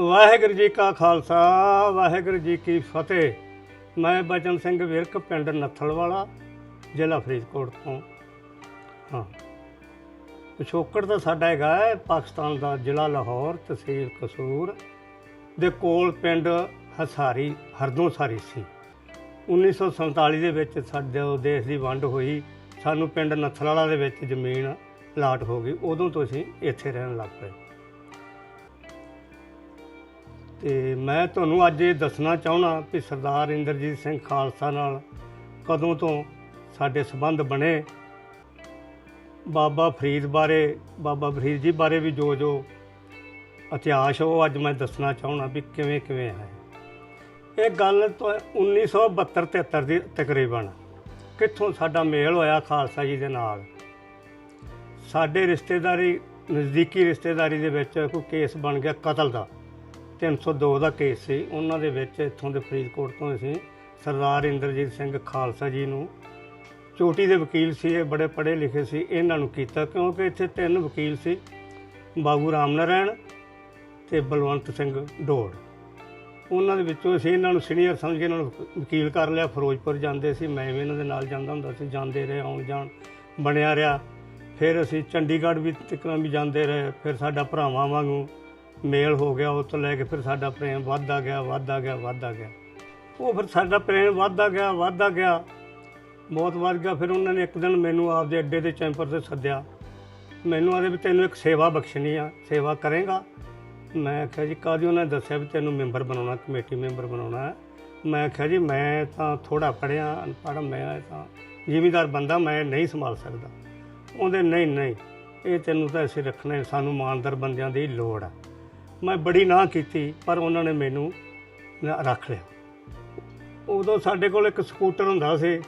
ਵਾਹਿਗੁਰੂ ਜੀ ਕਾ ਖਾਲਸਾ, ਵਾਹਿਗੁਰੂ ਜੀ ਕੀ ਫਤਿਹ। ਮੈਂ ਬਚਨ ਸਿੰਘ ਵਿਰਕ, ਪਿੰਡ ਨੱਥਲ ਵਾਲਾ ਜ਼ਿਲ੍ਹਾ ਫਰੀਦਕੋਟ ਤੋਂ। ਹਾਂ। ਪਿਛੋਕੜ ਤਾਂ ਸਾਡਾ ਹੈਗਾ ਹੈ, ਪਾਕਿਸਤਾਨ ਦਾ ਜ਼ਿਲ੍ਹਾ ਲਾਹੌਰ, ਤਹਿਸੀਲ ਕਸੂਰ। ਦੇ ਕੋਲ ਪਿੰਡ ਹਸਾਰੀ ਹਰਦੋਸਾਰੀ ਸੀ। 1947 ਦੇ ਵਿੱਚ ਸਾਡੇ ਦੇਸ਼ ਦੀ ਵੰਡ ਹੋਈ। ਸਾਨੂੰ ਪਿੰਡ ਨੱਥਲ ਵਾਲਾ ਦੇ ਵਿੱਚ ਜ਼ਮੀਨ ਲਾਟ ਹੋ ਗਈ। ਉਦੋਂ ਤੋਂ ਅਸੀਂ ਇੱਥੇ ਰਹਿਣ ਲੱਗ ਪਏ। ਤੇ ਮੈਂ ਤੁਹਾਨੂੰ ਅੱਜ ਇਹ ਦੱਸਣਾ ਚਾਹਣਾ ਕਿ ਸਰਦਾਰ ਇੰਦਰਜੀਤ ਸਿੰਘ ਖਾਲਸਾ ਨਾਲ ਕਦੋਂ ਤੋਂ ਸਾਡੇ ਸਬੰਧ ਬਣੇ? ਬਾਬਾ ਫਰੀਦ ਬਾਰੇ, ਬਾਬਾ ਫਰੀਦ ਜੀ ਬਾਰੇ ਵੀ ਜੋ ਜੋ ਇਤਿਹਾਸ ਉਹ ਅੱਜ ਮੈਂ ਦੱਸਣਾ ਚਾਹਣਾ ਵੀ ਕਿਵੇਂ ਕਿਵੇਂ ਹੈ ਇਹ ਗੱਲ ਤੋਂ 1972 73 ਦੀ ਤਕਰੀਬਨ ਕਿੱਥੋਂ ਸਾਡਾ ਮੇਲ ਹੋਇਆ ਖਾਲਸਾ ਜੀ ਦੇ ਨਾਲ। ਸਾਡੇ ਰਿਸ਼ਤੇਦਾਰੀ, ਨਜ਼ਦੀਕੀ ਰਿਸ਼ਤੇਦਾਰੀ ਦੇ ਵਿੱਚ ਕੋਈ ਕੇਸ ਬਣ ਗਿਆ ਕਤਲ ਦਾ। 302 ਦਾ ਕੇਸ ਸੀ। ਉਹਨਾਂ ਦੇ ਵਿੱਚ ਇੱਥੋਂ ਦੇ ਫਰੀਦਕੋਟ ਤੋਂ ਅਸੀਂ ਸਰਦਾਰ ਇੰਦਰਜੀਤ ਸਿੰਘ ਖਾਲਸਾ ਜੀ ਨੂੰ ਚੋਟੀ ਦੇ ਵਕੀਲ ਸੀ, ਇਹ ਬੜੇ ਪੜ੍ਹੇ ਲਿਖੇ ਸੀ, ਇਹਨਾਂ ਨੂੰ ਕੀਤਾ ਕਿਉਂਕਿ ਇੱਥੇ ਤਿੰਨ ਵਕੀਲ ਸੀ, ਬਾਬੂ ਰਾਮ ਨਾਰਾਇਣ ਤੇ ਬਲਵੰਤ ਸਿੰਘ ਢੋੜ ਉਹਨਾਂ ਦੇ ਵਿੱਚੋਂ ਅਸੀਂ ਇਹਨਾਂ ਨੂੰ ਸੀਨੀਅਰ ਸਮਝ ਕੇ ਇਹਨਾਂ ਨੂੰ ਵਕੀਲ ਕਰ ਲਿਆ। ਫਿਰੋਜ਼ਪੁਰ ਜਾਂਦੇ ਸੀ, ਮੈਂ ਵੀ ਇਹਨਾਂ ਦੇ ਨਾਲ ਜਾਂਦਾ ਹੁੰਦਾ ਸੀ, ਜਾਂਦੇ ਰਹੇ, ਆਉਣ ਜਾਣ ਬਣਿਆ ਰਿਹਾ। ਫਿਰ ਅਸੀਂ ਚੰਡੀਗੜ੍ਹ ਵੀ ਤੱਕਰਾਂ ਵੀ ਜਾਂਦੇ ਰਹੇ, ਫਿਰ ਸਾਡਾ ਭਰਾਵਾਂ ਵਾਂਗੂ ਮੇਲ ਹੋ ਗਿਆ, ਉਸ ਤੋਂ ਲੈ ਕੇ ਫਿਰ ਸਾਡਾ ਪ੍ਰੇਮ ਵੱਧਦਾ ਗਿਆ ਵੱਧਦਾ ਗਿਆ ਵੱਧਦਾ ਗਿਆ। ਉਹ ਫਿਰ ਸਾਡਾ ਪ੍ਰੇਮ ਵੱਧਦਾ ਗਿਆ ਵੱਧਦਾ ਗਿਆ। ਬਹੁਤ ਵੱਧ ਗਿਆ, ਫਿਰ ਉਹਨਾਂ ਨੇ ਇੱਕ ਦਿਨ ਮੈਨੂੰ ਆਪਦੇ ਅੱਡੇ ਦੇ ਚੈਂਪਰ ਤੇ ਸੱਦਿਆ। ਮੈਨੂੰ ਆਦੇ ਵੀ ਤੈਨੂੰ ਇੱਕ ਸੇਵਾ ਬਖਸ਼ਣੀ ਆ, ਸੇਵਾ ਕਰੇਗਾ? ਮੈਂ ਆਖਿਆ ਜੀ ਕਾਦੀ ਉਹਨਾਂ ਨੇ ਦੱਸਿਆ ਵੀ ਤੈਨੂੰ ਮੈਂਬਰ ਬਣਾਉਣਾ, ਕਮੇਟੀ ਮੈਂਬਰ ਬਣਾਉਣਾ ਮੈਂ ਆਖਿਆ ਜੀ, ਮੈਂ ਤਾਂ ਥੋੜਾ ਪੜਿਆ ਅਨਪੜ੍ਹ ਮੈਂ ਤਾਂ ਜ਼ਿਮੀਦਾਰ ਬੰਦਾ, ਮੈਂ ਨਹੀਂ ਸੰਭਾਲ ਸਕਦਾ। ਉਹਦੇ, ਨਹੀਂ ਨਹੀਂ, ਇਹ ਤੈਨੂੰ ਤਾਂ ਅਸੀਂ ਰੱਖਣਾ ਸਾਨੂੰ ਇਮਾਨਦਾਰ ਬੰਦਿਆਂ ਦੀ ਲੋੜ ਆ ਮੈਂ ਬੜੀ ਨਾ ਕੀਤੀ, ਪਰ ਉਹਨਾਂ ਨੇ ਮੈਨੂੰ ਨ- ਰੱਖ ਲਿਆ। ਉਦੋਂ ਸਾਡੇ ਕੋਲ ਇੱਕ ਸਕੂਟਰ ਹੁੰਦਾ ਸੀ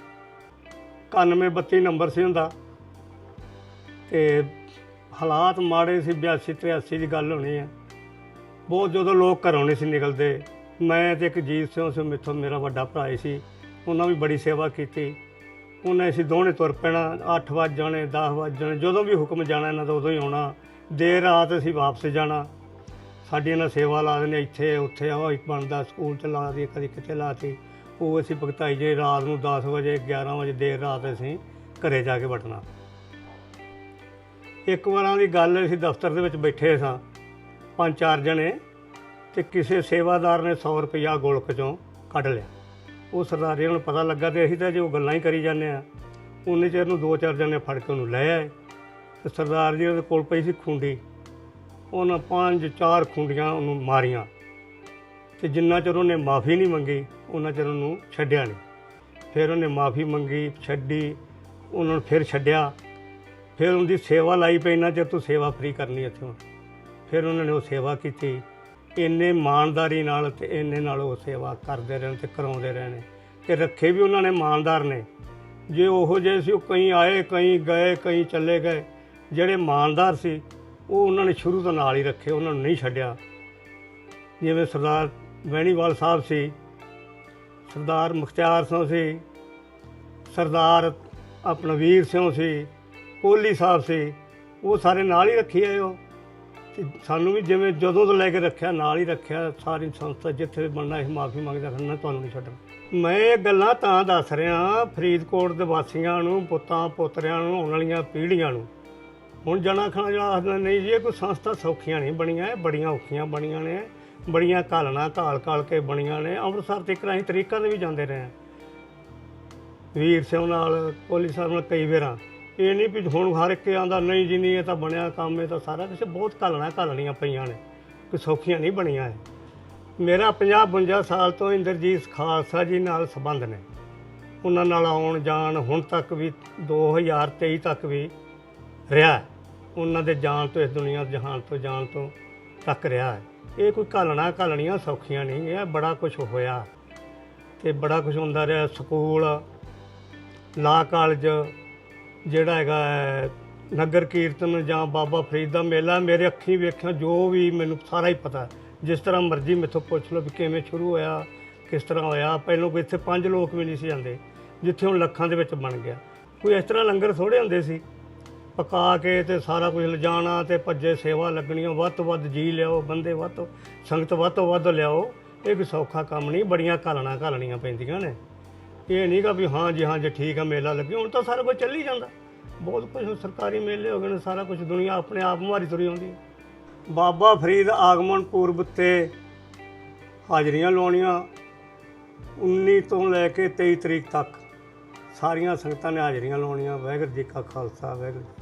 91 32 ਨੰਬਰ ਸੀ ਹੁੰਦਾ ਤੇ ਹਾਲਾਤ ਮਾੜੇ ਸੀ 82 83 ਦੀ ਗੱਲ ਹੋਣੀ ਹੈ ਬਹੁਤ ਜਦੋਂ ਲੋਕ ਘਰੋਂ ਨਹੀਂ ਸੀ ਨਿਕਲਦੇ, ਮੈਂ ਤੇ ਇੱਕ ਜੀਤ ਸਿੰਘ ਸੀ ਮੇਥੋਂ ਮੇਰਾ ਵੱਡਾ ਭਰਾ ਹੀ ਸੀ। ਉਹਨਾਂ ਵੀ ਬੜੀ ਸੇਵਾ ਕੀਤੀ। ਉਹਨੇ ਅਸੀਂ ਦੋਨੇ ਤੁਰ ਪੈਣਾ 8 ਵਜੇ ਜਾਣੇ 10 ਵਜੇ ਜਾਣੇ, ਜਦੋਂ ਵੀ ਹੁਕਮ ਜਾਣਾ ਇਹਨਾਂ ਦਾ ਉਦੋਂ ਹੀ ਆਉਣਾ। ਦੇਰ ਰਾਤ ਅਸੀਂ ਵਾਪਸ ਜਾਣਾ। ਸਾਡੀ ਇਹਨਾਂ ਸੇਵਾ ਲਾ ਦਿੰਦੇ ਇੱਥੇ, ਉੱਥੇ ਉਹ ਇੱਕ ਬਣਦਾ, ਸਕੂਲ ਚ ਲਾ ਦੀ, ਕਦੀ ਕਿਤੇ ਲਾਤੀ ਉਹ ਅਸੀਂ ਭਗਤਾਈ ਜੇ, ਰਾਤ ਨੂੰ 10 ਵਜੇ 11 ਵਜੇ, ਦੇਰ ਰਾਤ ਅਸੀਂ ਘਰੇ ਜਾ ਕੇ ਵੜਨਾ ਇੱਕ ਵਾਰਾਂ ਦੀ ਗੱਲ ਅਸੀਂ ਦਫ਼ਤਰ ਦੇ ਵਿੱਚ ਬੈਠੇ ਸਾਂ, ਪੰਜ ਚਾਰ ਜਣੇ, ਤੇ ਕਿਸੇ ਸੇਵਾਦਾਰ ਨੇ 100 ਰੁਪਇਆ ਗੋਲਕ ਚੋਂ ਕੱਢ ਲਿਆ। ਉਹ ਸਰਦਾਰੀਆਂ ਨੂੰ ਪਤਾ ਲੱਗਾ ਤੇ ਅਸੀਂ ਤਾਂ ਜੋ ਗੱਲਾਂ ਹੀ ਕਰੀ ਜਾਂਦੇ ਆ। ਉਨੇ ਚਿਰ ਨੂੰ ਦੋ ਚਾਰ ਜਣੇ ਫੜ ਕੇ ਉਹਨੂੰ ਲੈ ਆਏ। ਤੇ ਸਰਦਾਰ ਜੀ ਉਹਦੇ ਕੋਲ ਪਈ ਸੀ ਖੁੰਡੀ। ਉਹਨਾਂ ਪੰਜ ਚਾਰ ਖੁੰਡੀਆਂ ਉਹਨੂੰ ਮਾਰੀਆਂ। ਤੇ ਜਿੰਨਾ ਚਿਰ ਉਹਨੇ ਮਾਫੀ ਨਹੀਂ ਮੰਗੀ, ਉਹਨਾਂ ਚਿਰ ਉਹਨੂੰ ਛੱਡਿਆ ਨਹੀਂ। ਫਿਰ ਉਹਨੇ ਮਾਫੀ ਮੰਗੀ, ਛੱਡੀ, ਉਹਨਾਂ ਨੂੰ ਫਿਰ ਛੱਡਿਆ। ਫਿਰ ਉਹਦੀ ਸੇਵਾ ਲਾਈ ਪਈ ਨਾ ਚਿਰ ਤੂੰ ਸੇਵਾ ਫਰੀ ਕਰਨੀ ਇੱਥੋਂ ਫਿਰ ਉਹਨਾਂ ਨੇ ਉਹ ਸੇਵਾ ਕੀਤੀ। ਇੰਨੇ ਇਮਾਨਦਾਰੀ ਨਾਲ ਤੇ ਇੰਨੇ ਨਾਲ ਉਹ ਸੇਵਾ ਕਰਦੇ ਰਹਿਣ ਤੇ ਕਰਾਉਂਦੇ ਰਹਿਣੇ ਨੇ। ਤੇ ਰੱਖੇ ਵੀ ਉਹਨਾਂ ਨੇ ਇਮਾਨਦਾਰ ਨੇ। ਜੇ ਉਹੋ ਜਿਹੇ ਸੀ, ਉਹ ਕਈ ਆਏ, ਕਈ ਗਏ, ਕਈ ਚੱਲੇ ਗਏ। ਜਿਹੜੇ ਇਮਾਨਦਾਰ ਸੀ ਉਹ ਉਹਨਾਂ ਨੇ ਸ਼ੁਰੂ ਤੋਂ ਨਾਲ ਹੀ ਰੱਖੇ, ਉਹਨਾਂ ਨੂੰ ਨਹੀਂ ਛੱਡਿਆ। ਜਿਵੇਂ ਸਰਦਾਰ ਵੈਣੀਵਾਲ ਸਾਹਿਬ ਸੀ, ਸਰਦਾਰ ਮੁਖਤਿਆਰ ਸਿੰਘ ਸੀ, ਸਰਦਾਰ ਆਪਣਾ ਵੀਰ ਸਿੰਘ ਸੀ, ਕੋਹਲੀ ਸਾਹਿਬ ਸੀ, ਉਹ ਸਾਰੇ ਨਾਲ ਹੀ ਰੱਖੀ ਆਏ ਉਹ। ਤੇ ਸਾਨੂੰ ਵੀ ਜਿਵੇਂ ਜਦੋਂ ਤੋਂ ਲੈ ਕੇ ਰੱਖਿਆ, ਨਾਲ ਹੀ ਰੱਖਿਆ, ਸਾਰੀ ਸੰਸਥਾ ਜਿੱਥੇ ਬਣਨਾ ਸੀ, ਮਾਫੀ ਮੰਗਦਾ ਕਰਨਾ ਤੁਹਾਨੂੰ ਨਹੀਂ ਛੱਡਣਾ। ਮੈਂ ਇਹ ਗੱਲਾਂ ਤਾਂ ਦੱਸ ਰਿਹਾ, ਫਰੀਦਕੋਟ ਦੇ ਵਾਸੀਆਂ ਨੂੰ, ਪੁੱਤਾਂ, ਪੋਤਰਿਆਂ ਨੂੰ, ਆਉਣ ਵਾਲੀਆਂ ਪੀੜ੍ਹੀਆਂ ਨੂੰ ਹੁਣ ਜਣਾ ਖਾਣਾ ਜਿਹੜਾ ਆਖਦਾ ਨਹੀਂ ਜੀ, ਇਹ ਕੋਈ ਸੰਸਥਾ ਸੌਖੀਆਂ ਨਹੀਂ ਬਣੀਆਂ, ਇਹ ਬੜੀਆਂ ਔਖੀਆਂ ਬਣੀਆਂ ਨੇ, ਬੜੀਆਂ ਘਾਲਣਾ ਘਾਲ ਘਾਲ ਕੇ ਬਣੀਆਂ ਨੇ, ਅੰਮ੍ਰਿਤਸਰ ਤੇ ਅਸੀਂ ਤਰੀਕਾਂ ਦੇ ਵੀ ਜਾਂਦੇ ਰਹੇ ਹਾਂ। ਵੀਰ ਸਿੰਘ ਨਾਲ ਕੋਹਲੀ ਸਾਹਿਬ ਨਾਲ ਕਈ ਵਾਰਾਂ। ਇਹ ਨਹੀਂ ਵੀ ਹੁਣ ਹਰ ਇੱਕ ਆਂਦਾ, ਨਹੀਂ ਜੀ, ਨਹੀਂ, ਇਹ ਤਾਂ ਬਣਿਆ ਕੰਮ, ਇਹ ਤਾਂ ਸਾਰਾ ਕੁਝ ਬਹੁਤ ਘਾਲਣਾ ਘਾਲਣੀਆਂ ਪਈਆਂ ਨੇ, ਕੋਈ ਸੌਖੀਆਂ ਨਹੀਂ ਬਣੀਆਂ ਇਹ। ਮੇਰਾ 50 52 ਸਾਲ ਤੋਂ ਇੰਦਰਜੀਤ ਖਾਲਸਾ ਜੀ ਨਾਲ ਸੰਬੰਧ ਨੇ। ਉਹਨਾਂ ਨਾਲ ਆਉਣ ਜਾਣ ਹੁਣ ਤੱਕ ਵੀ 2023 ਤੱਕ ਵੀ ਰਿਹਾ ਹੈ। ਉਹਨਾਂ ਦੇ ਜਾਣ ਤੋਂ ਇਸ ਦੁਨੀਆ ਜਹਾਨ ਤੋਂ ਜਾਣ ਤੋਂ ਤੱਕ ਰਿਹਾ ਹੈ। ਇਹ ਕੋਈ ਘਾਲਣਾ ਘਾਲਣੀਆਂ ਸੌਖੀਆਂ ਨਹੀਂ ਇਹ ਬੜਾ ਕੁਝ ਹੋਇਆ। ਤੇ ਬੜਾ ਕੁਝ ਹੁੰਦਾ ਰਿਹਾ ਸਕੂਲ ਲਾ ਕਾਲਜ ਜਿਹੜਾ ਹੈਗਾ ਹੈ, ਨਗਰ ਕੀਰਤਨ ਜਾਂ ਬਾਬਾ ਫਰੀਦ ਦਾ ਮੇਲਾ ਮੇਰੇ ਅੱਖੀਂ ਵੇਖਿਆ ਜੋ ਵੀ ਮੈਨੂੰ ਸਾਰਾ ਹੀ ਪਤਾ ਜਿਸ ਤਰ੍ਹਾਂ ਮਰਜ਼ੀ ਮੇਥੋਂ ਪੁੱਛ ਲਓ ਵੀ ਕਿਵੇਂ ਸ਼ੁਰੂ ਹੋਇਆ ਕਿਸ ਤਰ੍ਹਾਂ ਹੋਇਆ। ਪਹਿਲਾਂ ਕੋਈ ਇੱਥੇ ਪੰਜ ਲੋਕ ਵੀ ਨਹੀਂ ਸੀ ਜਾਂਦੇ ਜਿੱਥੇ ਹੁਣ ਲੱਖਾਂ ਦੇ ਵਿੱਚ ਬਣ ਗਿਆ। ਕੋਈ ਇਸ ਤਰ੍ਹਾਂ ਲੰਗਰ ਥੋੜੇ ਹੁੰਦੇ ਸੀ। ਪਕਾ ਕੇ ਤੇ ਸਾਰਾ ਕੁਝ ਲਿਜਾਣਾ ਤੇ ਭੱਜੇ ਸੇਵਾ ਲੱਗਣੀਆਂ, ਵੱਧ ਤੋਂ ਵੱਧ ਜੀ ਲਿਆਓ, ਬੰਦੇ ਵੱਧ ਤੋਂ, ਸੰਗਤ ਵੱਧ ਤੋਂ ਵੱਧ ਲਿਆਓ। ਇਹ ਵੀ ਸੌਖਾ ਕੰਮ ਨਹੀਂ, ਬੜੀਆਂ ਘਾਲਣਾ ਘਾਲਣੀਆਂ ਪੈਂਦੀਆਂ ਨੇ। ਇਹ ਨਹੀਂਗਾ ਵੀ ਹਾਂ ਜੀ ਹਾਂ ਜੀ, ਠੀਕ ਆ, ਮੇਲਾ ਲੱਗਿਆ, ਹੁਣ ਤਾਂ ਸਾਰਾ ਕੁਝ ਚੱਲੀ ਜਾਂਦਾ। ਬਹੁਤ ਕੁਝ ਹੁਣ ਸਰਕਾਰੀ ਮੇਲੇ ਹੋ ਗਏ ਨੇ, ਸਾਰਾ ਕੁਝ ਦੁਨੀਆ ਆਪਣੇ ਆਪ ਮਾਰੀ ਤੁਰੀ ਆਉਂਦੀ ਬਾਬਾ ਫਰੀਦ ਆਗਮਨ ਪੂਰਬ ਤੇ ਹਾਜ਼ਰੀਆਂ ਲਾਉਣੀਆਂ 19 ਤੋਂ ਲੈ ਕੇ 23 ਤਰੀਕ ਤੱਕ ਸਾਰੀਆਂ ਸੰਗਤਾਂ ਨੇ ਹਾਜ਼ਰੀਆਂ ਲਾਉਣੀਆਂ। ਵਾਹਿਗੁਰੂ ਜੀ ਕਾ ਖਾਲਸਾ, ਵਾਹਿਗੁਰੂ ਜੀ